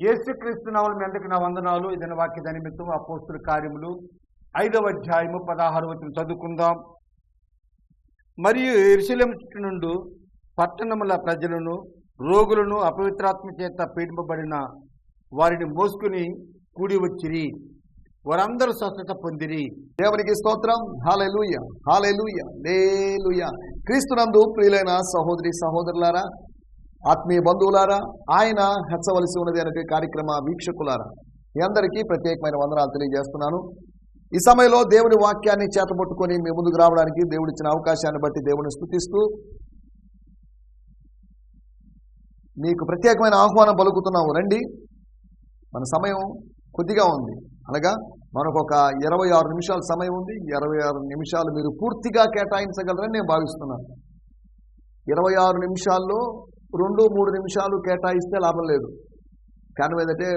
యేసుక్రీస్తు నామమున మీ నా వందనాలు? ఇదన వాక్య నిమిత్తం అపోస్తుల కార్యములు. ఐదవ అధ్యాయము పదహారు వచ్చిన చదువుకుందాం. మరియు ఎరుసలేం చుట్టూ నుండి పట్టణముల ప్రజలను రోగులను అపవిత్రాత్మ చేత పీడింపబడిన వారిని మోసుకుని కూడి వచ్చిరి. వారందరూ స్వస్థత పొందిరి. దేవునికి స్తోత్రం. హాలెలూయ హాలెలూయ లేలుయ క్రీస్తునందు ప్రియులైన సహోదరి సహోదరులారా ఆత్మీయ బంధువులారా ఆయన హెచ్చవలసి ఉన్నది అనే కార్యక్రమ వీక్షకులారా మీ అందరికీ ప్రత్యేకమైన వందనాలు తెలియజేస్తున్నాను. ఈ సమయంలో దేవుని వాక్యాన్ని చేతబట్టుకొని మీ ముందుకు రావడానికి దేవుడిచ్చిన అవకాశాన్ని బట్టి దేవుని స్థుతిస్తూ మీకు ప్రత్యేకమైన ఆహ్వానం పలుకుతున్నాము. రండి. మన సమయం కొద్దిగా ఉంది. అనగా మనకు ఒక ఇరవై ఆరు నిమిషాల సమయం ఉంది. ఇరవై ఆరు నిమిషాలు మీరు పూర్తిగా కేటాయించగలరని నేను భావిస్తున్నాను. ఇరవై ఆరు నిమిషాల్లో రెండు మూడు నిమిషాలు కేటాయిస్తే లాభం లేదు. కానీ ఏదంటే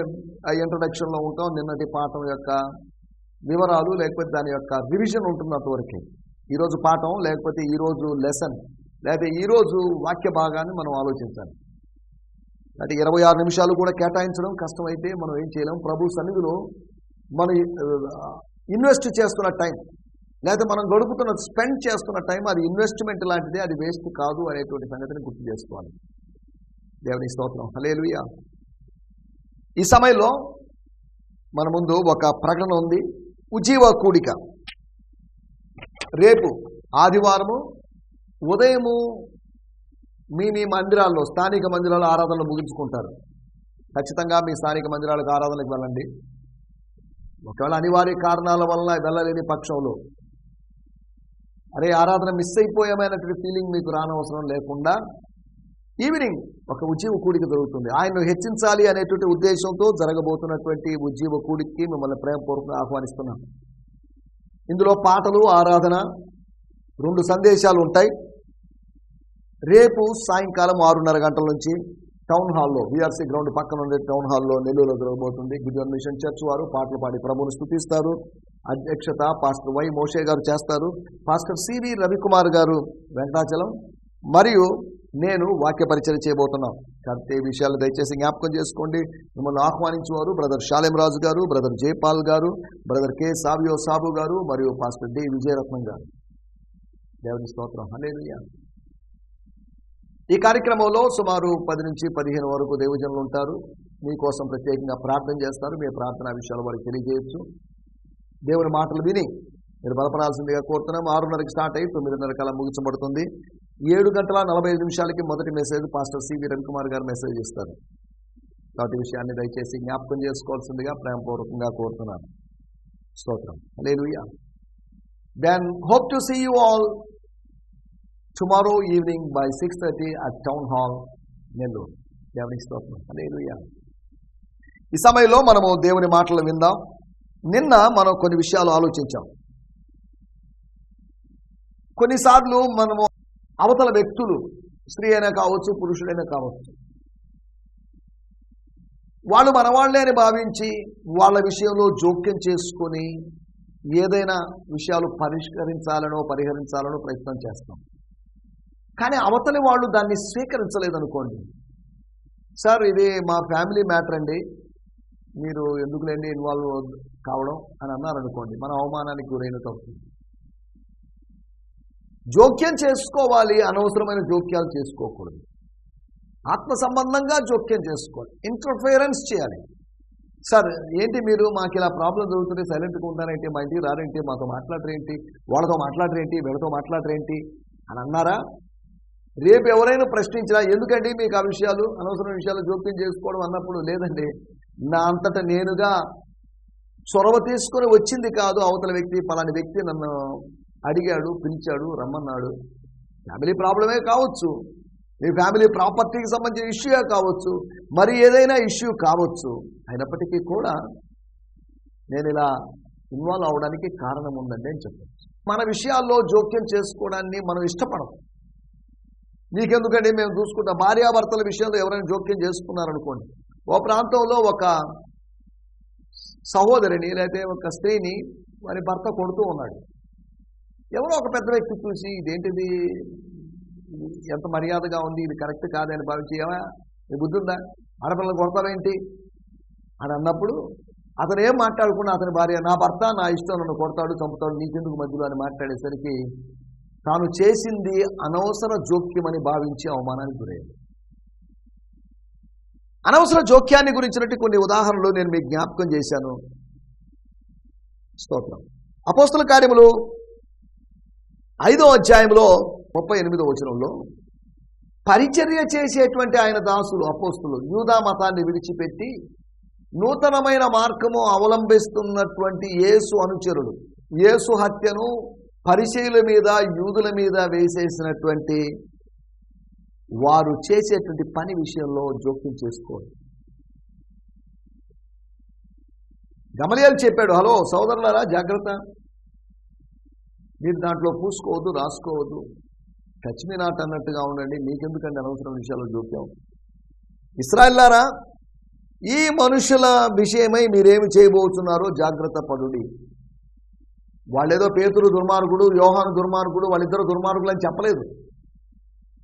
ఆ ఇంట్రడక్షన్లో ఉంటాం నిన్నటి పాఠం యొక్క వివరాలు లేకపోతే దాని యొక్క రివిజన్ ఉంటుంది అంతవరకే ఈరోజు పాఠం లేకపోతే ఈరోజు లెసన్ లేకపోతే ఈరోజు వాక్య భాగాన్ని మనం ఆలోచించాలి. అంటే ఇరవై ఆరు నిమిషాలు కూడా కేటాయించడం కష్టమైతే మనం ఏం చేయలేం. ప్రభు సన్నిధిలో మనం ఇన్వెస్ట్ చేస్తున్న టైం లేదా మనం గడుపుతున్న స్పెండ్ చేస్తున్న టైం అది ఇన్వెస్ట్మెంట్ లాంటిది అది వేస్ట్ కాదు అనేటువంటి సంగతిని గుర్తు చేసుకోవాలి. దేవుని స్తోత్రం. హలేలుయ ఈ సమయంలో మన ముందు ఒక ప్రకటన ఉంది. ఉజీవ కూడిక. రేపు ఆదివారము ఉదయము మీ మీ మందిరాల్లో స్థానిక మందిరాల్లో ఆరాధనలు ముగించుకుంటారు. ఖచ్చితంగా మీ స్థానిక మందిరాలకు ఆరాధనలకు వెళ్ళండి. ఒకవేళ అనివార్య కారణాల వలన వెళ్ళలేని పక్షంలో. అరే ఆరాధన మిస్ అయిపోయామైనటువంటి ఫీలింగ్ మీకు రానవసరం లేకుండా ఈవినింగ్ ఒక ఉజ్జీవ కూడిక జరుగుతుంది. ఆయన్ను హెచ్చించాలి అనేటువంటి ఉద్దేశంతో జరగబోతున్నటువంటి ఉజ్జీవ కూడికి మిమ్మల్ని ప్రేమపూర్వకంగా ఆహ్వానిస్తున్నాం. ఇందులో పాటలు ఆరాధన రెండు సందేశాలు ఉంటాయి. రేపు సాయంకాలం ఆరున్నర గంటల నుంచి టౌన్ హాల్లో బీఆర్సీ గ్రౌండ్ పక్కన ఉండే టౌన్ హాల్లో నెల్లూరులో జరగబోతుంది. గిడ్డన్ మిషన్ చర్చ్ వారు పాటలు పాడి ప్రభువును స్థుతిస్తారు అధ్యక్షత పాస్టర్ వై మోషే గారు చేస్తారు. పాస్టర్ సివి రవికుమార్ గారు వెంకటాచలం. మరియు నేను వాక్య పరిచయం చేయబోతున్నాను కాబట్టి ఈ విషయాలు దయచేసి జ్ఞాపకం చేసుకోండి. మిమ్మల్ని ఆహ్వానించేవారు బ్రదర్ శాలెం రాజు గారు బ్రదర్ జయపాల్ గారు బ్రదర్ కె సావియో సాబు గారు మరియు పాస్టర్ డి విజయరత్నం గారు. దేవుని స్తోత్రం. హల్లెలూయా. ఈ కార్యక్రమంలో సుమారు పది నుంచి పదిహేను వరకు దేవజనులు ఉంటారు. మీకోసం ప్రత్యేకంగా ప్రార్థన చేస్తారు. మీ ప్రార్థనా విషయాలు వారికి తెలియజేయచ్చు. దేవుని మాటలు విని మీరు బలపడాల్సిందిగా కోరుతున్నాం. ఆరున్నరకి స్టార్ట్ అయ్యి తొమ్మిదిన్నర కాలం ముగించబడుతుంది. ఏడు గంటల నలభై ఐదు నిమిషాలకి మొదటి మెసేజ్ పాస్టర్ సివి రవికుమార్ గారు మెసేజ్ ఇస్తారు. కాబట్టి విషయాన్ని దయచేసి జ్ఞాపకం చేసుకోవాల్సిందిగా ప్రేమపూర్వకంగా కోరుతున్నాను. స్తోత్రం. లేదు then hope to see you all tomorrow evening by six thirty at town hall Nellore దేవునికి స్తోత్రం. లేదు ఈ సమయంలో మనము దేవుని మాటలు విందాం. నిన్న మనం కొన్ని విషయాలు ఆలోచించాం. కొన్నిసార్లు మనము అవతల వ్యక్తులు స్త్రీ అయినా కావచ్చు పురుషుడైనా కావచ్చు. వాళ్ళు మనవాళ్ళే అని భావించి వాళ్ళ విషయంలో జోక్యం చేసుకొని ఏదైనా విషయాలు పరిష్కరించాలనో పరిహరించాలనో ప్రయత్నం చేస్తాం. కానీ అవతలి వాళ్ళు దాన్ని స్వీకరించలేదనుకోండి. సార్ ఇది మా ఫ్యామిలీ మ్యాటర్ అండి. మీరు ఎందుకులేండి ఇన్వాల్వ్ కావడం అని అన్నారనుకోండి మన అవమానానికి గురైనట్టు అవుతుంది. జోక్యం చేసుకోవాలి అనవసరమైన జోక్యాలు చేసుకోకూడదు. ఆత్మ సంబంధంగా జోక్యం చేసుకోవాలి. ఇంటర్ఫియరెన్స్ చేయాలి. సార్ ఏంటి మీరు మాకు ఇలా ప్రాబ్లం జరుగుతుంది సైలెంట్గా ఉంటారేంటి? మా ఇంటికి రారేంటి? మాతో మాట్లాడరేంటి? వాళ్ళతో మాట్లాడరేంటి? వీళ్ళతో మాట్లాడరేంటి? అని అన్నారా? రేపు ఎవరైనా ప్రశ్నించినా ఎందుకండి మీకు ఆ విషయాలు? అనవసరం విషయాలు జోక్యం చేసుకోవడం అన్నప్పుడు లేదండి నా అంతటా నేనుగా చొరవ తీసుకొని వచ్చింది కాదు అవతల వ్యక్తి పలాని వ్యక్తి నన్ను అడిగాడు పిలిచాడు రమ్మన్నాడు. ఫ్యామిలీ ప్రాబ్లమే కావచ్చు. మీ ఫ్యామిలీ ప్రాపర్టీకి సంబంధించిన ఇష్యూయే కావచ్చు. మరి ఏదైనా ఇష్యూ కావచ్చు. అయినప్పటికీ కూడా నేను ఇలా ఇన్వాల్వ్ అవడానికి కారణం ఉందండి అని చెప్పాను మన విషయాల్లో జోక్యం చేసుకోవడాన్ని మనం ఇష్టపడం నీకెందుకండి మేము చూసుకుంటాం. భార్యాభర్తల విషయంలో ఎవరైనా జోక్యం చేసుకున్నారనుకోండి. ఓ ప్రాంతంలో ఒక సహోదరిని లేకపోతే ఒక స్త్రీని వారి భర్త కొడుతూ ఉన్నాడు. ఎవరో ఒక పెద్ద వ్యక్తి చూసి ఇదేంటిది? ఎంత మర్యాదగా ఉంది? ఇది కరెక్ట్ కాదని భావించి ఏమా నీ బుద్ధిందా? ఆడపిల్లలు కొడతారేంటి అని అన్నప్పుడు అతను ఏం మాట్లాడుకున్నా అతని భార్య నా భర్త నా ఇష్టం నన్ను కొడతాడు చంపుతాడు నీకెందుకు మధ్యలో? అని మాట్లాడేసరికి తాను చేసింది అనవసర జోక్యమని భావించి అవమానానికి గురయ్యింది అనవసర జోక్యాన్ని గురించినట్టు కొన్ని ఉదాహరణలు నేను మీకు జ్ఞాపకం చేశాను. స్తోత్రం. అపోస్తుల కార్యములు ఐదో అధ్యాయంలో ముప్పై ఎనిమిదో వచనంలో పరిచర్య చేసేటువంటి ఆయన దాసులు అపోస్తులు యూదా మతాన్ని విడిచిపెట్టి నూతనమైన మార్గము అవలంబిస్తున్నటువంటి యేసు అనుచరులు యేసు హత్యను పరిచయుల మీద యూదుల మీద వేసేసినటువంటి వారు చేసేటువంటి పని విషయంలో జోక్యం చేసుకోండి. గమలియాలు చెప్పాడు హలో సోదరులారా జాగ్రత్త. మీరు దాంట్లో పూసుకోవద్దు రాసుకోవద్దు. టచ్ మీ నాట్ అన్నట్టుగా ఉండండి మీకెందుకండి అనవసరం విషయాలు జోక్యం? ఇస్రాయల్లారా ఈ మనుషుల విషయమై మీరేమి చేయబోతున్నారో జాగ్రత్త పడుడి. వాళ్ళేదో పేతురు దుర్మార్గుడు యోహాను దుర్మార్గుడు వాళ్ళిద్దరు దుర్మార్గులు అని చెప్పలేదు.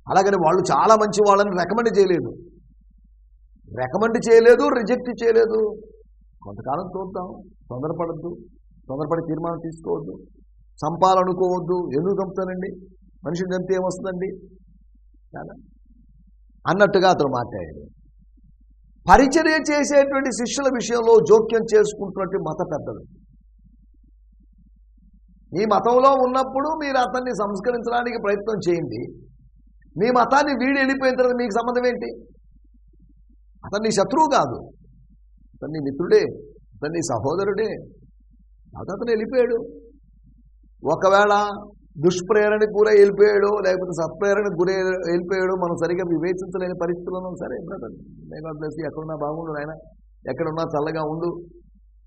అలాగని వాళ్ళు చాలా మంచి వాళ్ళని రికమెండ్ చేయలేదు. రికమెండ్ చేయలేదు రిజెక్ట్ చేయలేదు. కొంతకాలం చూద్దాం తొందరపడద్దు తొందరపడి తీర్మానం తీసుకోవద్దు. చంపాలనుకోవద్దు. ఎందుకు చంపుతానండి మనిషిని చంపితే ఏమొస్తుందండి? అన్నట్టుగా అతను మాట్లాడాడు. పరిచర్య చేసేటువంటి శిష్యుల విషయంలో జోక్యం చేసుకుంటున్నట్టు మత పెద్దలు. మీ మతంలో ఉన్నప్పుడు మీరు అతన్ని సంస్కరించడానికి ప్రయత్నం చేయండి. మీ మతాన్ని వీడి వెళ్ళిపోయిన తర్వాత మీకు సంబంధం ఏంటి? అతన్ని శత్రువు కాదు. అతన్ని మిత్రుడే. అతన్ని సహోదరుడే. అది అతను వెళ్ళిపోయాడు. ఒకవేళ దుష్ప్రేరణకు కూడా వెళ్ళిపోయాడు లేకపోతే సత్ప్రేరణకు గురే వెళ్ళిపోయాడు మనం సరిగా వివేచించలేని పరిస్థితుల్లో సరే బ్రదర్. నేను వదిలేసి ఎక్కడున్నా బాగుండు నాయన. ఎక్కడున్నా చల్లగా ఉండు.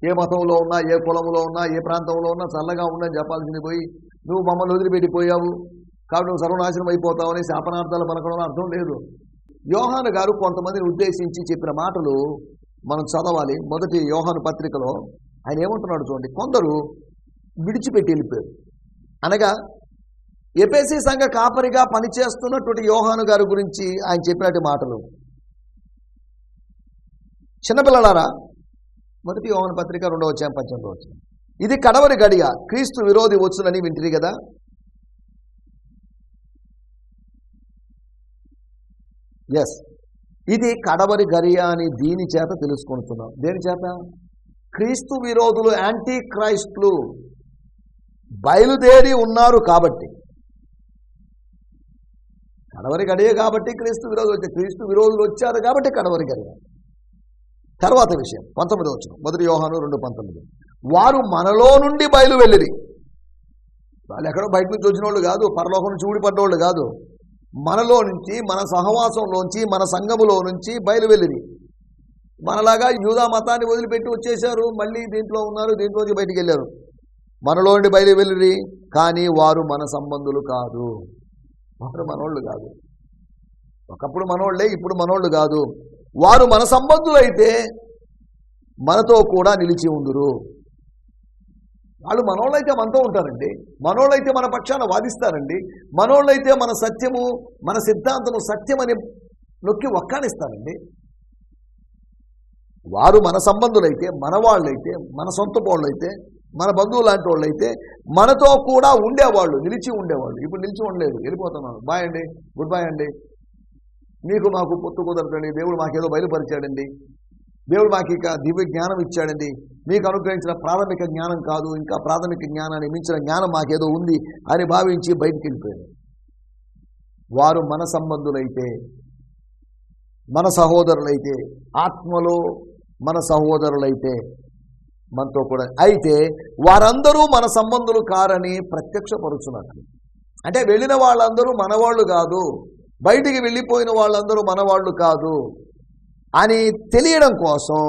ఏ మతంలో ఉన్నా ఏ కులంలో ఉన్నా ఏ ప్రాంతంలో ఉన్నా చల్లగా ఉండని చెప్పాల్సింది పోయి నువ్వు మమ్మల్ని వదిలిపెట్టిపోయావు కాబట్టి నువ్వు సర్వనాశనం అయిపోతావు అని శాపనార్థాలు పలకడం అర్థం లేదు. యోహాను గారు కొంతమందిని ఉద్దేశించి చెప్పిన మాటలు మనం చదవాలి. మొదటి యోహాను పత్రికలో ఆయన ఏమంటున్నాడు చూడండి. కొందరు విడిచిపెట్టి వెళ్ళిపోయారు. అనగా ఎపేసి సంఘ కాపరిగా పనిచేస్తున్నటువంటి యోహాను గారి గురించి ఆయన చెప్పినట్టు మాటలు. చిన్నపిల్లలారా మొదటి యోహాను పత్రిక రెండవ వచ్చాం పద్దెనిమిది వచ్చాం ఇది కడవరి గడియ క్రీస్తు విరోధి వచ్చునని వింటిరి కదా? ఎస్ ఇది కడవరి గడియ అని దీని చేత తెలుసుకుంటున్నాం దేని చేత? క్రీస్తు విరోధులు యాంటీ క్రైస్టులు బయలుదేరి ఉన్నారు కాబట్టి. కడవరి గడియ కాబట్టి క్రీస్తు విరోధులు వచ్చారు. క్రీస్తు విరోధులు వచ్చారు కాబట్టి కడవరి గడియ తర్వాత విషయం పంతొమ్మిది వచ్చిన మొదటి యోహాను రెండు పంతొమ్మిది. వారు మనలో నుండి బయలు వెళ్ళిరి వాళ్ళు ఎక్కడో బయట నుంచి వచ్చిన వాళ్ళు కాదు పరలోకం నుంచి ఊడిపడ్డోళ్ళు కాదు. మనలో నుంచి మన సహవాసంలోంచి మన సంఘములో నుంచి బయలు వెళ్ళిరి మనలాగా యూదా మతాన్ని వదిలిపెట్టి వచ్చేశారు. మళ్ళీ దీంట్లో ఉన్నారు దీంట్లోంచి బయటికి వెళ్ళారు. మనలో నుండి బయలు వెళ్ళిరి. కానీ వారు మన సంబంధులు కాదు. వారు మనోళ్ళు కాదు. ఒకప్పుడు మనోళ్ళే ఇప్పుడు మనోళ్ళు కాదు. వారు మన సంబంధులైతే మనతో కూడా నిలిచి ఉందరు. వాళ్ళు మనోళ్ళైతే మనతో ఉంటారండి. మనోళ్ళైతే మన పక్షాన వాదిస్తారండి. మనోళ్ళైతే మన సత్యము మన సిద్ధాంతము సత్యమని నొక్కి ఒక్కానిస్తారండి వారు మన సంబంధులైతే మన వాళ్ళైతే మన సొంత వాళ్ళైతే మన బంధువు లాంటి అయితే మనతో కూడా ఉండేవాళ్ళు నిలిచి ఉండేవాళ్ళు. ఇప్పుడు నిలిచి ఉండలేదు వెళ్ళిపోతున్నాను బాయ్ అండి గుడ్ బాయ్ అండి. మీకు మాకు పొత్తు కుదరదండి దేవుడు మాకేదో బయలుపరిచాడండి. దేవుడు మాకు ఇక దివ్య జ్ఞానం ఇచ్చాడండి. మీకు అనుగ్రహించిన ప్రాథమిక జ్ఞానం కాదు ఇంకా ప్రాథమిక జ్ఞానాన్ని మించిన జ్ఞానం మాకేదో ఉంది అని భావించి బయటికి వెళ్ళిపోయారు. వారు మన సంబంధులైతే మన సహోదరులైతే ఆత్మలో మన సహోదరులైతే మనతో కూడా. అయితే వారందరూ మన సంబంధులు కారని ప్రత్యక్షపరుచున్నట్లు అంటే వెళ్ళిన వాళ్ళందరూ మనవాళ్ళు కాదు. బయటికి వెళ్ళిపోయిన వాళ్ళందరూ మనవాళ్ళు కాదు అని తెలియడం కోసం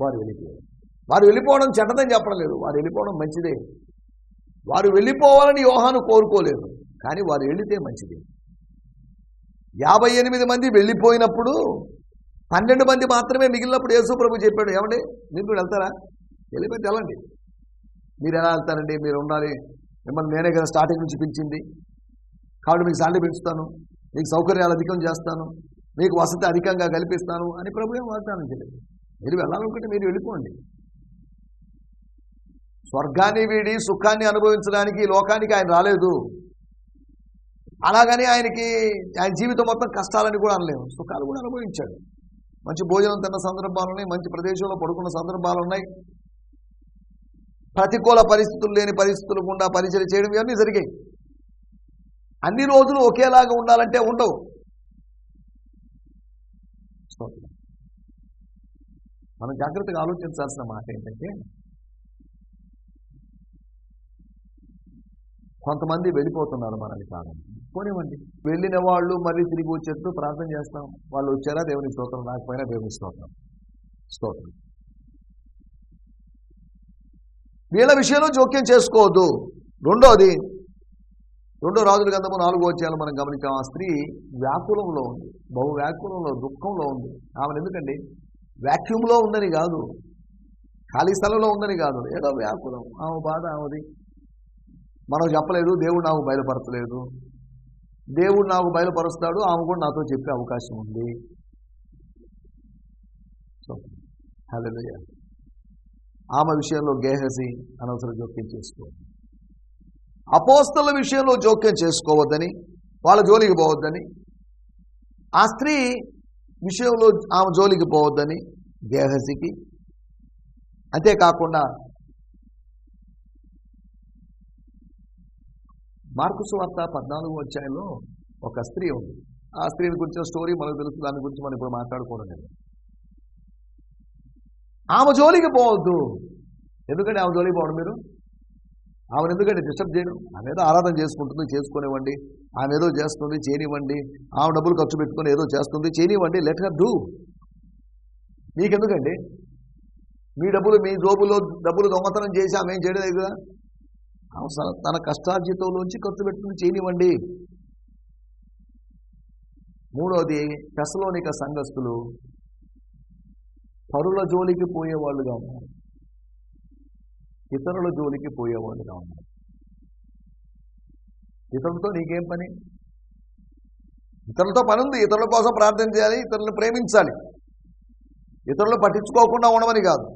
వారు వెళ్ళిపోయారు. వారు వెళ్ళిపోవడం చెడ్డదని చెప్పడం లేదు. వారు వెళ్ళిపోవడం మంచిదే. వారు వెళ్ళిపోవాలని యోహాను కోరుకోలేదు. కానీ వారు వెళితే మంచిది. యాభై ఎనిమిది మంది వెళ్ళిపోయినప్పుడు పన్నెండు మంది మాత్రమే మిగిలినప్పుడు యేసు ప్రభు చెప్పాడు ఏమండి? మీరు వెళ్తారా? వెళ్ళిపోతే వెళ్ళండి మీరు ఎలా వెళ్తారండి? మీరు ఉండాలి. మిమ్మల్ని నేనే కదా స్టార్టింగ్ నుంచి పిలిచింది. కాబట్టి మీకు శాలరీ పెంచుతాను. మీకు సౌకర్యాలు అధికం చేస్తాను. మీకు వసతి అధికంగా కల్పిస్తాను అని ప్రభు ఏం వాగ్దానం చేయలేదు మీరు వెళ్ళాలనుకుంటే మీరు వెళ్ళిపోండి. స్వర్గాన్ని వీడి సుఖాన్ని అనుభవించడానికి లోకానికి ఆయన రాలేదు. అలాగని ఆయనకి ఆయన జీవితం మొత్తం కష్టాలని కూడా అనలేము. సుఖాలు కూడా అనుభవించాడు. మంచి భోజనం తిన్న సందర్భాలు ఉన్నాయి. మంచి ప్రదేశంలో పడుకున్న సందర్భాలు ఉన్నాయి. ప్రతికూల పరిస్థితులు లేని పరిస్థితులు గుండా పరిచయం చేయడం ఇవన్నీ జరిగాయి. అన్ని రోజులు ఒకేలాగా ఉండాలంటే ఉండవు. మనం జాగ్రత్తగా ఆలోచించాల్సిన మాట ఏంటంటే కొంతమంది వెళ్ళిపోతున్నారు మనల్ని కాలం పోనివ్వండి. వెళ్ళిన వాళ్ళు మళ్ళీ తిరిగి వచ్చేట్టు ప్రార్థన చేస్తాం. వాళ్ళు వచ్చారా దేవుని స్తోత్రం రాకపోయినా దేవుని స్తోత్రం. స్తోత్రం. వీళ్ళ విషయంలో జోక్యం చేసుకోవద్దు. రెండోది రెండో రాజుల గంధము నాలుగో వచ్చేయాలో మనం గమనించాం ఆ స్త్రీ వ్యాకులంలో ఉంది. బహు వ్యాకులంలో దుఃఖంలో ఉంది. ఆమెను ఎందుకండి? వ్యాక్యూమ్లో ఉందని కాదు. ఖాళీ స్థలంలో ఉందని కాదు. ఏదో వ్యాకులం. ఆమె బాధ ఆమెది. మనం చెప్పలేదు దేవుడు నాకు బయలుపరచలేదు. దేవుడు నాకు బయలుపరుస్తాడు ఆమె కూడా నాతో చెప్పే అవకాశం ఉంది. సో హల్లెలూయా ఆమె విషయంలో గేహసి అనవసర జోక్యం చేసుకోవద్దు. అపోస్తల విషయంలో జోక్యం చేసుకోవద్దని వాళ్ళ జోలికి పోవద్దని ఆ స్త్రీ విషయంలో ఆమె జోలికి పోవద్దని గేహసికి. అంతేకాకుండా మార్కుసు వార్త పద్నాలుగు అధ్యాయంలో ఒక స్త్రీ ఉంది. ఆ స్త్రీని గురించిన స్టోరీ మనకు తెలుసు దాని గురించి మనం ఇప్పుడు మాట్లాడుకోవడం లేదు. ఆమె జోలికి పోవద్దు. ఎందుకంటే ఆమె జోలికి పోవడం మీరు? ఆమెను ఎందుకంటే డిస్టర్బ్ చేయడం? ఆమె ఏదో ఆరాధన చేసుకుంటుంది చేసుకునివ్వండి. ఆమె ఏదో చేస్తుంది చేయనివ్వండి. ఆమె డబ్బులు ఖర్చు పెట్టుకుని ఏదో చేస్తుంది చేయనివ్వండి. Let her do. మీకెందుకండి? మీ డబ్బులు మీ జోబులో డబ్బులు దొంగతనం చేసి ఆమె ఏం చేయలేదు కదా? ఆమె స- తన కష్టార్జితంలోంచి ఖర్చు పెట్టుకుని చేయనివ్వండి. మూడోది పెసలోనిక సంఘస్థులు పరుల జోలికి పోయేవాళ్ళుగా ఉన్నారు. ఇతరుల జోలికి పోయేవాళ్ళుగా ఉన్నారు. ఇతరులతో నీకేం పని? ఇతరులతో పని ఉంది. ఇతరుల కోసం ప్రార్థన చేయాలి ఇతరులను ప్రేమించాలి. ఇతరులు పట్టించుకోకుండా ఉండమని కాదు.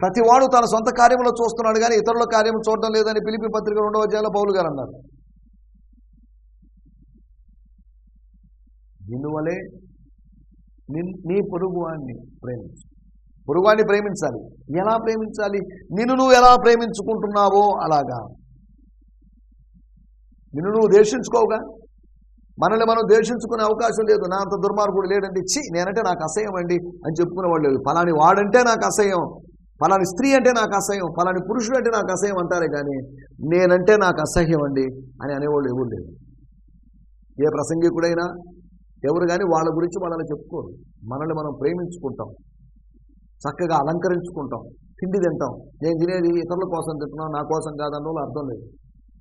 ప్రతివాడు తన సొంత కార్యంలో చూస్తున్నాడు కానీ ఇతరుల కార్యం చూడడం లేదని పిలిపి పత్రిక రెండవ అధ్యాయంలో పౌలు గారు అన్నారు. దీనివలే నీ పొరుగువాన్ని ప్రేమించు. పొరుగువాన్ని ప్రేమించాలి. ఎలా ప్రేమించాలి? నిన్ను నువ్వు ఎలా ప్రేమించుకుంటున్నావో అలాగా. నిన్ను నువ్వు దేశించుకోవుగా మనల్ని మనం దేశించుకునే అవకాశం లేదు. నా అంత దుర్మార్గుడు లేడండి చి నేనంటే నాకు అసహ్యం అండి అని చెప్పుకునే వాళ్ళు లేదు ఫలాని వాడంటే నాకు అసహ్యం. ఫలాని స్త్రీ అంటే నాకు అసహ్యం. ఫలాని పురుషుడు అంటే నాకు అసహ్యం అంటారే కానీ నేనంటే నాకు అసహ్యం అండి అని అనేవాళ్ళు ఎవరు లేదు ఏ ప్రసంగికుడైనా ఎవరు కానీ వాళ్ళ గురించి వాళ్ళని చెప్పుకోరు. మనల్ని మనం ప్రేమించుకుంటాం. చక్కగా అలంకరించుకుంటాం. తిండి తింటాం. నేను తినేది ఇతరుల కోసం తింటున్నాను నా కోసం కాదన్న వాళ్ళు అర్థం లేదు.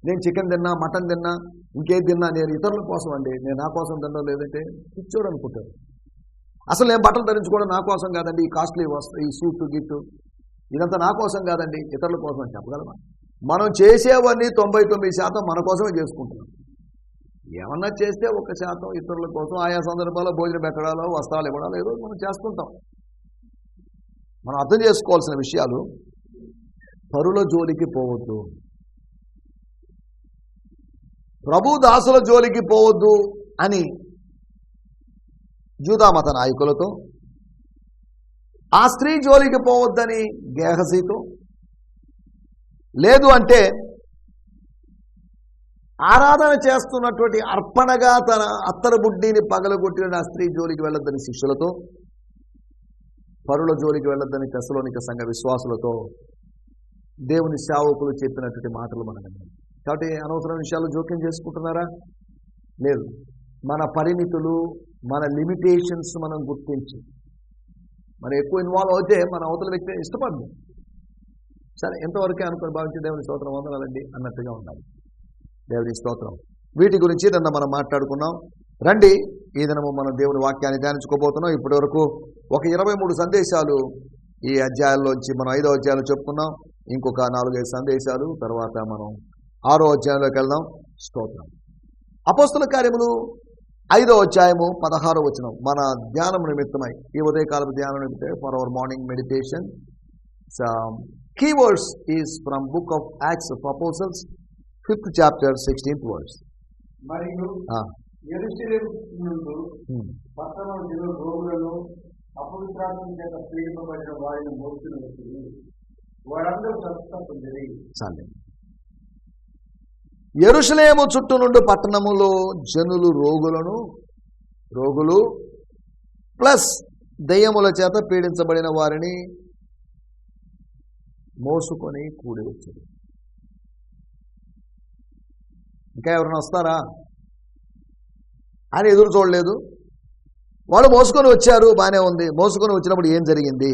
నేను చికెన్ తిన్నా మటన్ తిన్నా ఇంకేది తిన్నా నేను ఇతరుల కోసం అండి. నేను నా కోసం తినడం లేదంటే పిచ్చోడు అనుకుంటారు. అసలు నేను బట్టలు ధరించుకోవడం నా కోసం కాదండి ఈ కాస్ట్లీ వస్తా ఈ సూట్ గిట్టు. ఇదంతా నా కోసం కాదండి ఇతరుల కోసం అని చెప్పగలమా? మనం చేసేవన్నీ తొంభై తొమ్మిది శాతం మన కోసమే చేసుకుంటున్నాం. ఏమన్నా చేస్తే ఒక శాతం ఇతరుల కోసం ఆయా సందర్భాల్లో భోజనం పెట్టడాలో వస్త్రాలు ఇవ్వడాలో ఏదో మనం చేస్తుంటాం. మనం అర్థం చేసుకోవాల్సిన విషయాలు పరుల జోలికి పోవద్దు. ప్రభు దాసుల జోలికి పోవద్దు అని జూదామత నాయకులతో ఆ స్త్రీ జోలికి పోవద్దని గేహసీతో లేదు అంటే ఆరాధన చేస్తున్నటువంటి అర్పణగా తన అత్తరు బుడ్డిని పగలగొట్టిన ఆ స్త్రీ జోలికి వెళ్ళొద్దని శిష్యులతో పరుల జోలికి వెళ్ళొద్దని తెసలోనిక సంఘ విశ్వాసులతో దేవుని సేవకులు చెప్పినటువంటి మాటలు మనం కాబట్టి అనవసరం విషయాలు జోక్యం చేసుకుంటున్నారా? లేదు. మన పరిమితులు మన లిమిటేషన్స్ మనం గుర్తించి మనం ఎక్కువ ఇన్వాల్వ్ అవుతే మన అవతల వ్యక్తి ఇష్టపడదు సరే ఎంతవరకే అనుకుని భావించి దేవుని స్తోత్రం వందనాలండి అన్నట్టుగా ఉండాలి. దేవుని స్తోత్రం. వీటి గురించి నిన్న మనం మాట్లాడుకున్నాం? రండి ఈ దినము మనం దేవుని వాక్యాన్ని ధ్యానించుకోబోతున్నాం. ఇప్పటి వరకు ఒక ఇరవై మూడు సందేశాలు ఈ అధ్యాయంలోంచి మనం ఐదో అధ్యాయంలో చెప్పుకున్నాం. ఇంకొక నాలుగైదు సందేశాలు తర్వాత మనం ఆరో అధ్యాయంలోకి వెళ్దాం. స్తోత్రం. అపోస్తుల కార్యములు ఐదో అధ్యాయము పదహారో వచనం. మన ధ్యానం నిమిత్తమై ఈ ఉదయకాలపు ధ్యానం నిమిత్తే for our morning meditation keywords is from book of acts of fifth chapter sixteenth words మరియు ఎరుసలేము రోగులను అపవిత్రాత్మ చేత పీడింపబడిన వారిని వారందరూ స్వస్థత పొందిరి. చాలే ఎరుషలేము చుట్టూ నుండి పట్టణములో జనులు రోగులను రోగులు ప్లస్ దయ్యముల చేత పీడించబడిన వారిని మోసుకొని కూడి వచ్చారు ఇంకా ఎవరైనా వస్తారా? అని ఎదురు చూడలేదు. వాళ్ళు మోసుకొని వచ్చారు బాగానే ఉంది. మోసుకొని వచ్చినప్పుడు ఏం జరిగింది?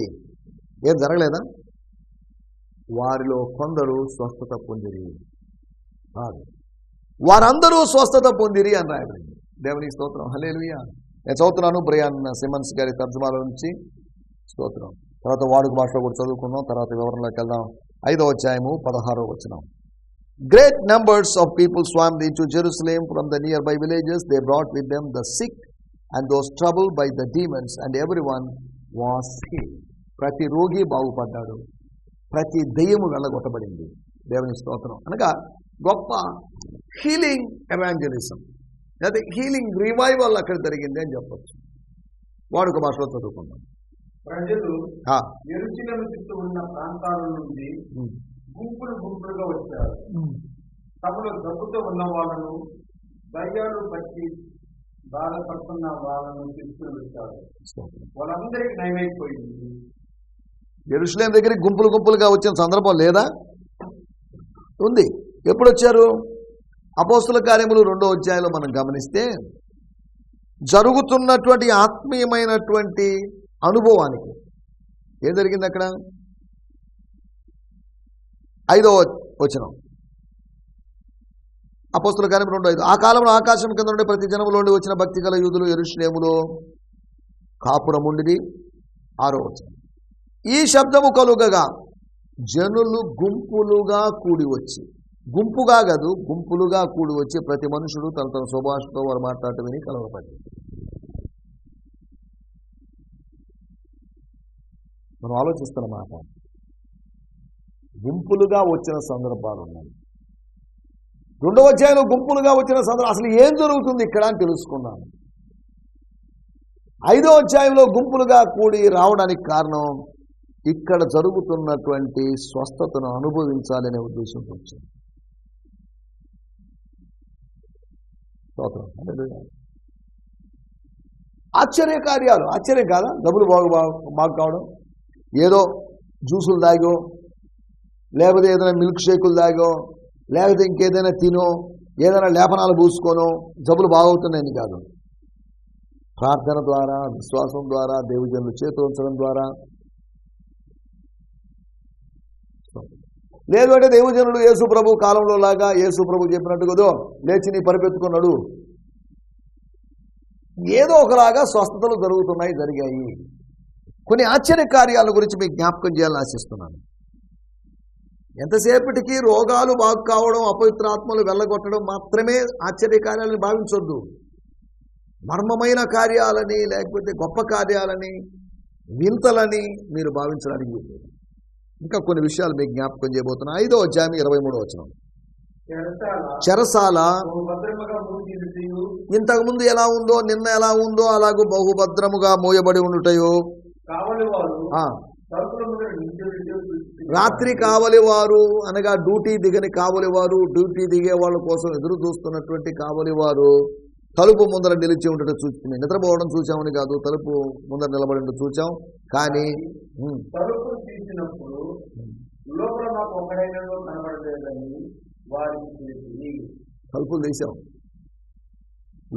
ఏం జరగలేదా? వారిలో కొందరు స్వస్థత పొందిరి. కాదు. వారందరూ స్వస్థత పొందిరి అని రాయబడింది. దేవుని స్తోత్రం. హలేలుయా నేను చదువుతున్నాను బ్రియాన్ సిమన్స్ గారి తర్జుమాల నుంచి. స్తోత్రం. తర్వాత వాడుక భాషలో కూడా చదువుకున్నాం. తర్వాత వివరణలోకి వెళ్దాం. ఐదో అధ్యాయము పదహారో వచ్చినాం great numbers of people swam into Jerusalem from the nearby villages they brought with them the sick and those trouble by the demons and everyone was ప్రతి రోగి బాగుపడ్డాడు. ప్రతి దెయ్యము వెళ్ళగొట్టబడింది. దేవుని స్తోత్రం. అనగా గొప్ప హీలింగ్ ఎవాంజలిజం లేదా హీలింగ్ రివైవల్ అక్కడ జరిగింది అని చెప్పొచ్చు. వాడుక భాషలో చదువుకుందాం. ప్రజలు ఉన్న ప్రాంతాల నుండి గుంపులు గుంపులుగా వచ్చారు. తమలో జబ్బుతో ఉన్న వాళ్ళను దయ్యాలు పట్టి బాధపడుతున్న వాళ్ళను తీసుకుని వచ్చారు. వాళ్ళందరికీ నయమైపోయింది. యెరూషలేం దగ్గరికి గుంపులు గుంపులుగా వచ్చిన సందర్భం లేదా? ఉంది. ఎప్పుడు వచ్చారు అపోస్తుల కార్యములు రెండో అధ్యాయంలో మనం గమనిస్తే జరుగుతున్నటువంటి ఆత్మీయమైనటువంటి అనుభవానికి. ఏం జరిగింది అక్కడ? ఐదో వచనం. అపోస్తుల కార్యం రెండో ఐదు. ఆ కాలంలో ఆకాశం కింద నుండి ప్రతి జనములోండి వచ్చిన భక్తి గల యూదులు ఎరుషులేములో కాపురముండిది ఆరో వచనం. ఈ శబ్దము కలుగగా జనులు గుంపులుగా కూడి వచ్చి గుంపుగా కాదు గుంపులుగా కూడి వచ్చి ప్రతి మనుషుడు తన తన స్వభాషతో వారు మాట్లాడటం విని కలవపడి మనం ఆలోచిస్తున్నమాట గుంపులుగా వచ్చిన సందర్భాలు ఉన్నాయి రెండవ అధ్యాయంలో గుంపులుగా వచ్చిన సందర్భం అసలు ఏం జరుగుతుంది ఇక్కడ అని తెలుసుకున్నాను ఐదో అధ్యాయంలో గుంపులుగా కూడి రావడానికి కారణం ఇక్కడ జరుగుతున్నటువంటి స్వస్థతను అనుభవించాలనే ఉద్దేశంతో వచ్చింది. ఆశ్చర్య కార్యాలు ఆశ్చర్యం కాదా? డబ్బులు బాగు బాగు బాగు కావడం? ఏదో జ్యూసులు తాగో లేకపోతే ఏదైనా మిల్క్ షేకులు తాగో లేకపోతే ఇంకేదైనా తినో ఏదైనా లేపనాలు పూసుకోనో జబ్బులు బాగవుతున్నాయని కాదు. ప్రార్థన ద్వారా విశ్వాసం ద్వారా దేవజనులు చేతులు ద్వారా. లేదు అంటే దేవజనుడు యేసు ప్రభు కాలంలో లాగా యేసు ప్రభు చెప్పినట్టుగా లేచి నీ పరిపెత్తుకున్నాడు ఏదో ఒకలాగా స్వస్థతలు జరుగుతున్నాయి జరిగాయి. కొన్ని ఆశ్చర్య కార్యాల గురించి మీకు జ్ఞాపకం చేయాలని ఆశిస్తున్నాను. ఎంతసేపటికి రోగాలు బాగు కావడం అపవిత్రాత్మలు వెళ్ళగొట్టడం మాత్రమే ఆశ్చర్య కార్యాలని భావించొద్దు. మర్మమైన కార్యాలని లేకపోతే గొప్ప కార్యాలని వింతలని మీరు భావించడానికి. ఇంకా కొన్ని విషయాలు మీకు జ్ఞాపకం చేయబోతున్నా. ఐదో అధ్యాయం ఇరవై మూడో వచనం. చెరసాల ఇంతకుముందు ఎలా ఉందో నిన్న ఎలా ఉందో అలాగూ బహుభద్రముగా మోయబడి ఉండుటయో. రాత్రి కావలి వారు అనగా డ్యూటీ దిగని కావలి వారు డ్యూటీ దిగే వాళ్ళ కోసం ఎదురు చూస్తున్నటువంటి కావలి వారు తలుపు ముందర నిలిచి ఉండటం చూస్తుంది నిద్రపోవడం చూసామని కాదు తలుపు ముందర నిలబడి చూసాం కానీ తీసినప్పుడు లోపల మాకు ఒకడైనా కనబడలేదని వారికి తెలిసింది. తలుపులు తీసాం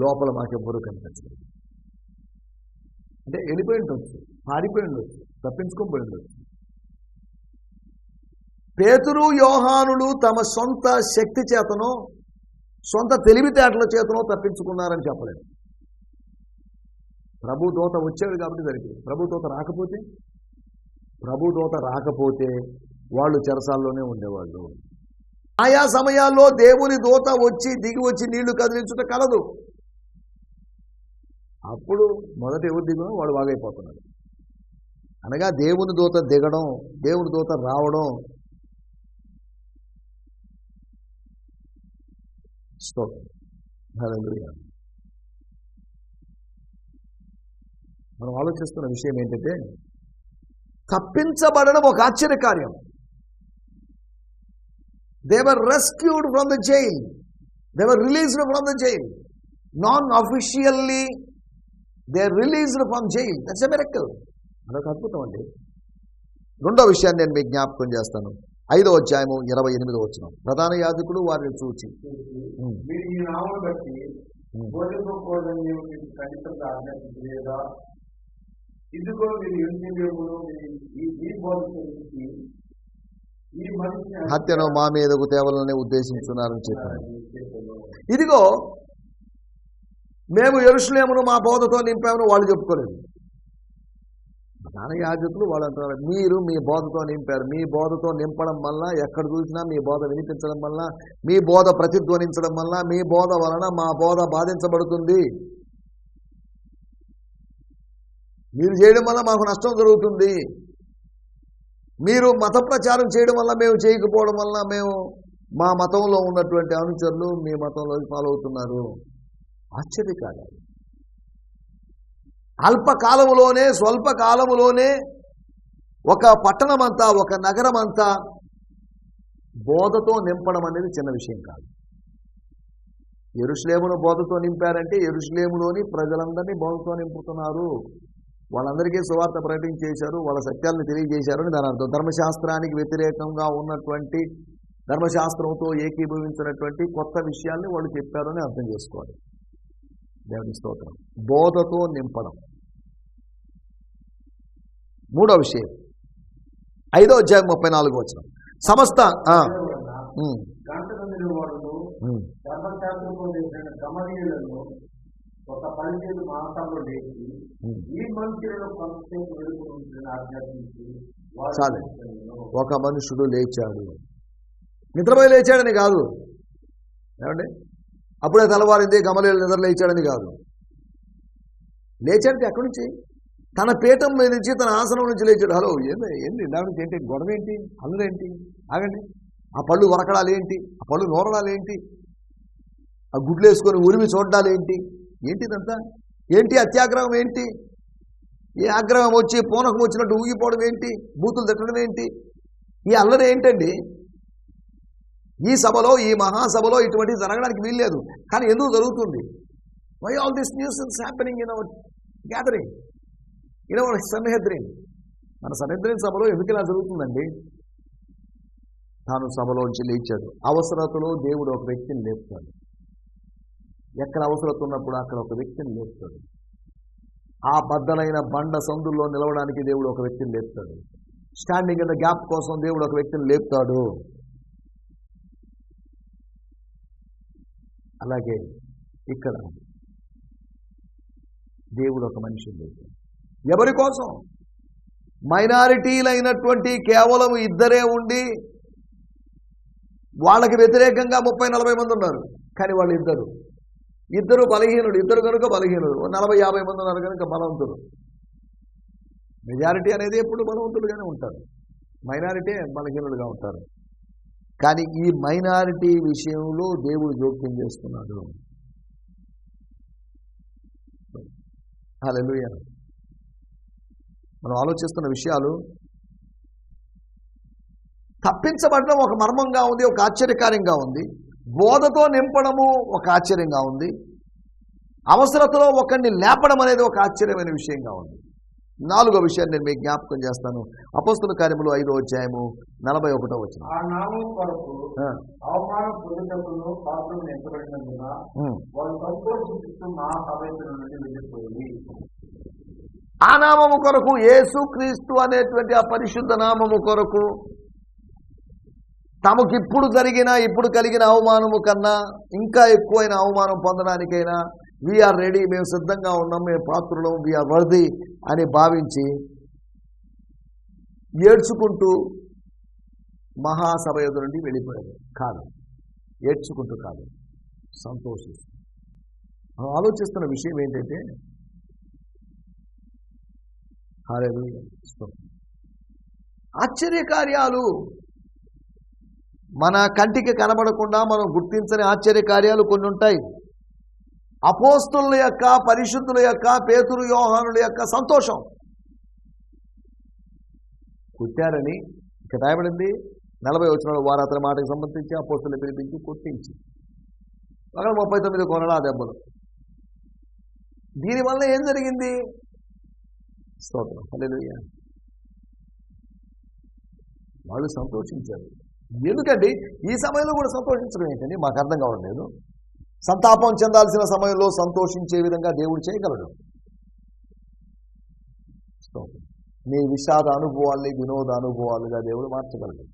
లోపల మాకెవ్వరూ కనిపించలేదు. అంటే వెళ్ళిపోయి ఉండొచ్చు పారిపోయి ఉండొచ్చు తప్పించుకొని పోయి ఉండొచ్చు. పేతురు యోహానులు తమ సొంత శక్తి చేతనో సొంత తెలివితేటల చేతనో తప్పించుకున్నారని చెప్పలేదు. ప్రభు దోత వచ్చాడు కాబట్టి జరిగింది. ప్రభు దోత రాకపోతే? ప్రభు దూత రాకపోతే వాళ్ళు చెరసాల్లోనే ఉండేవాళ్ళు. ఆయా సమయాల్లో దేవుని దూత వచ్చి దిగి వచ్చి నీళ్ళు కదిలించుట కలదు. అప్పుడు మొదట ఎవరు దిగడం వాడు బాగైపోతున్నాడు అనగా దేవుని దూత దిగడం దేవుని దూత రావడం స్తోత్రం మనం ఆలోచిస్తున్న విషయం ఏంటంటే తప్పించబడడం ఒక ఆశ్చర్యకార్యం. They were rescued from the jail they were released from the jail non officially they released from jail that's a miracle అదొక అద్భుతం అండి. రెండో విషయాన్ని నేను మీకు జ్ఞాపకం చేస్తాను. ఐదో అధ్యాయము ఇరవై ఎనిమిదో వచ్చిన ప్రధాన యాజకుడు వారిని చూచి. హత్యను మా మీదకు తేవాలని ఉద్దేశించున్నారని చెప్పారు. ఇదిగో మేము ఎరుసలేమును మా బోధతో నింపామని వాళ్ళు చెప్పుకోలేదు. ప్రధాన యాజకులు వాళ్ళు అంటున్నారు మీరు మీ బోధతో నింపారు. మీ బోధతో నింపడం వల్ల ఎక్కడ చూసినా మీ బోధ వినిపించడం వల్ల మీ బోధ ప్రతిధ్వనించడం వల్ల మీ బోధ వలన మా బోధ బాధించబడుతుంది. మీరు చేయడం వల్ల మాకు నష్టం జరుగుతుంది. మీరు మత ప్రచారం చేయడం వల్ల మేము చేయకపోవడం వల్ల మేము మా మతంలో ఉన్నటువంటి అనుచరులు మీ మతంలో ఫాలో అవుతున్నారు. ఆశ్చర్యకాలం అల్పకాలములోనే స్వల్పకాలములోనే ఒక పట్టణమంతా ఒక నగరమంతా బోధతో నింపడం అనేది చిన్న విషయం కాదు. ఎరుశ్లేమును బోధతో నింపారంటే ఎరుశ్లేములోని ప్రజలందరినీ బోధతో నింపుతున్నారు. వాళ్ళందరికీ సువార్త ప్రకటించేశారు వాళ్ళ సత్యాలను తెలియజేశారు అని దాని అర్థం. ధర్మశాస్త్రానికి వ్యతిరేకంగా ఉన్నటువంటి ధర్మశాస్త్రంతో ఏకీభవించినటువంటి కొత్త విషయాల్ని వాళ్ళు చెప్పారని అర్థం చేసుకోవాలి. దేవుని స్తోత్రం. బోధతో నింపడం. మూడో విషయం. ఐదో అధ్యాయం ముప్పై నాలుగు వచ్చిన సమస్త ఒక లేచి. ఈ మనుషులను కొంతసేపు ఆజ్ఞాపించి చాలు. ఒక మనుషుడు లేచాడు. నిద్రపోయి లేచాడని కాదు. ఏమండి? అప్పుడే తెల్లవారింది గమలేలు నిద్ర లేచాడని కాదు. లేచాడంటే ఎక్కడి నుంచి? తన పీఠం మీద నుంచి తన ఆసనం నుంచి లేచాడు. హలో ఏంది ఏంది దాని నుంచి ఏంటి? గొడవ ఏంటి అల్లుడేంటి ఆగండి. ఆ పళ్ళు వరకడాలు ఏంటి? ఆ పళ్ళు నూరడాలు ఏంటి? ఆ గుడ్లు వేసుకొని ఉరిమి చూడడాలు ఏంటి? ఏంటి ఇదంతా? ఏంటి అత్యాగ్రహం ఏంటి? ఈ ఆగ్రహం వచ్చి పూనకం వచ్చినట్టు ఊగిపోవడం ఏంటి? బూతులు తిట్టడం ఏంటి? ఈ అల్లరి ఏంటండి? ఈ సభలో ఈ మహాసభలో ఇటువంటి జరగడానికి వీల్లేదు. కానీ ఎందుకు జరుగుతుంది? Why all this news is happening in our gathering in our Sanhedrin మన సన్హెద్రిన్ సభలో ఎందుకు ఇలా జరుగుతుందండి? తాను సభలోంచి లేచాడు. అవసరతలో దేవుడు ఒక వ్యక్తిని లేపుతాడు. ఎక్కడ అవసరత ఉన్నప్పుడు అక్కడ ఒక వ్యక్తిని లేపుతాడు. ఆ బద్దలైన బండ సందుల్లో నిలవడానికి దేవుడు ఒక వ్యక్తిని లేపుతాడు. స్టాండింగ్ ఇన్ ద గ్యాప్ కోసం దేవుడు ఒక వ్యక్తిని లేపుతాడు. అలాగే ఇక్కడ దేవుడు ఒక మనిషి ఎవరి కోసం? మైనారిటీలైనటువంటి కేవలం ఇద్దరే ఉండి వాళ్ళకి వ్యతిరేకంగా ముప్పై నలభై మంది ఉన్నారు. కానీ వాళ్ళు ఇద్దరు ఇద్దరు బలహీనుడు ఇద్దరు కనుక బలహీనుడు నలభై యాభై మంది ఉన్నారు కనుక బలవంతుడు మెజారిటీ అనేది ఎప్పుడు బలవంతులుగానే ఉంటారు. మైనారిటీ బలహీనులుగా ఉంటారు. కానీ ఈ మైనారిటీ విషయంలో దేవుడు జోక్యం చేస్తున్నాడు. హల్లెలూయా. మనం ఆలోచిస్తున్న విషయాలు తప్పించబడడం ఒక మర్మంగా ఉంది ఒక ఆశ్చర్యకార్యంగా ఉంది. బోధతో నింపడము ఒక ఆశ్చర్యంగా ఉంది. అవసరతలో ఒకరిని లేపడం అనేది ఒక ఆశ్చర్యమైన విషయంగా ఉంది. నాలుగో విషయాన్ని నేను మీకు జ్ఞాపకం చేస్తాను. అపస్తుల కార్యములు ఐదో అధ్యాయము నలభై ఒకటో వచ్చిన ఆ నామము కొరకు యేసు క్రీస్తు అనేటువంటి ఆ పరిశుద్ధ నామము కొరకు తమకిప్పుడు జరిగిన ఇప్పుడు కలిగిన అవమానము కన్నా ఇంకా ఎక్కువైన అవమానం పొందడానికైనా వీఆర్ రెడీ మేము సిద్ధంగా ఉన్నాం మేము పాత్రులం వీఆర్ వర్ది అని భావించి ఏడ్చుకుంటూ మహాసభ ఎదురు నుండి వెళ్ళిపోయాడు కాదు ఏడ్చుకుంటూ కాదు సంతోషిస్తూ ఆలోచిస్తున్న విషయం ఏంటంటే హల్లెలూయా. స్తోత్రం. ఆశ్చర్యకార్యాలు మన కంటికి కనబడకుండా మనం గుర్తించని ఆశ్చర్యకార్యాలు కొన్ని ఉంటాయి అపోస్తుల యొక్క పరిశుద్ధుల యొక్క పేతురు యోహానుల యొక్క సంతోషం. కుట్టారని ఇక రాయబడింది. నలభై వచ్చిన వారు అతని మాటకు సంబంధించి అపోస్తులు పిలిపించి కొట్టించి. అక్కడ ముప్పై తొమ్మిది కొనడా దెబ్బలు. దీనివల్ల ఏం జరిగింది? స్తోత్రం. హల్లెలూయా. వాళ్ళు సంతోషించారు. ఎందుకండి? ఈ సమయంలో కూడా సంతోషించడం ఏంటండి? మాకు అర్థం కావట్లేదు సంతాపం చెందాల్సిన సమయంలో సంతోషించే విధంగా దేవుడు చేయగలడు. నీ మీ విషాద అనుభవాల్ని వినోద అనుభవాలుగా దేవుడు మార్చగలడు.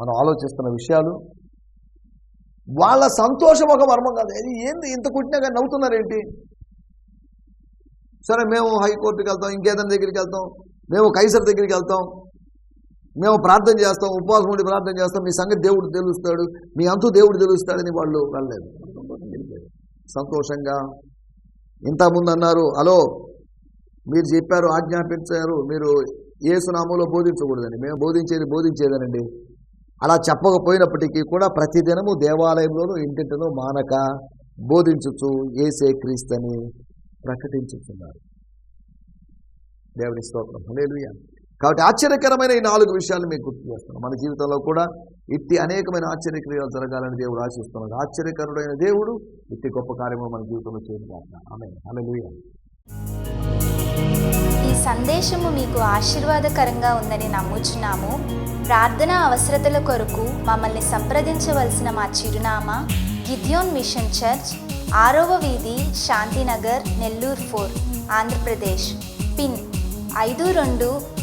మనం ఆలోచిస్తున్న విషయాలు వాళ్ళ సంతోషం ఒక మర్మం కాదు. అది ఏంది ఇంత కుట్టినా కానీ నవ్వుతున్నారేంటి? సరే మేము హైకోర్టుకి వెళ్తాం ఇంకేదైనా దగ్గరికి వెళ్తాం మేము కైసర్ దగ్గరికి వెళ్తాం మేము ప్రార్థన చేస్తాం ఉపవాసం ఉండి ప్రార్థన చేస్తాం మీ సంగతి దేవుడు తెలుస్తాడు మీ అంతు దేవుడు తెలుస్తాడని వాళ్ళు వెళ్ళలేదు. సంతోషంగా ఇంతకుముందు అన్నారు హలో మీరు చెప్పారు ఆజ్ఞాపించారు మీరు ఏసునామంలో బోధించకూడదని మేము బోధించేది బోధించేదనండి. అలా చెప్పకపోయినప్పటికీ కూడా ప్రతిదినము దేవాలయంలోనూ ఇంటింటినో మానక బోధించుచు ఏసే క్రీస్తని ప్రకటించుతున్నారు దేవుని స్తోత్రం. లేదు కాబట్టి ఆశ్చర్యకరమైన ఈ నాలుగు విషయాలు మీకు గుర్తు చేస్తున్నాను మన జీవితంలో కూడా ఇట్టి అనేకమైన ఆశ్చర్యక్రియలు జరగాలని దేవుడు ఆశిస్తున్నాడు. ఆశ్చర్యకరుడైన దేవుడు ఇట్టి గొప్ప కార్యము మన జీవితంలో చేయగలుగుతాం ఆమె హల్లెలూయా. ఈ సందేశము మీకు ఆశీర్వాదకరంగా ఉందని నమ్ముచున్నాము. ప్రార్థన అవసరతల కొరకు మమ్మల్ని సంప్రదించవలసిన మా చిరునామా గిద్యోన్ మిషన్ చర్చ్ ఆరవ వీధి శాంతినగర్ నెల్లూరు ఫోర్ ఆంధ్రప్రదేశ్. పిన్ ఐదు రెండు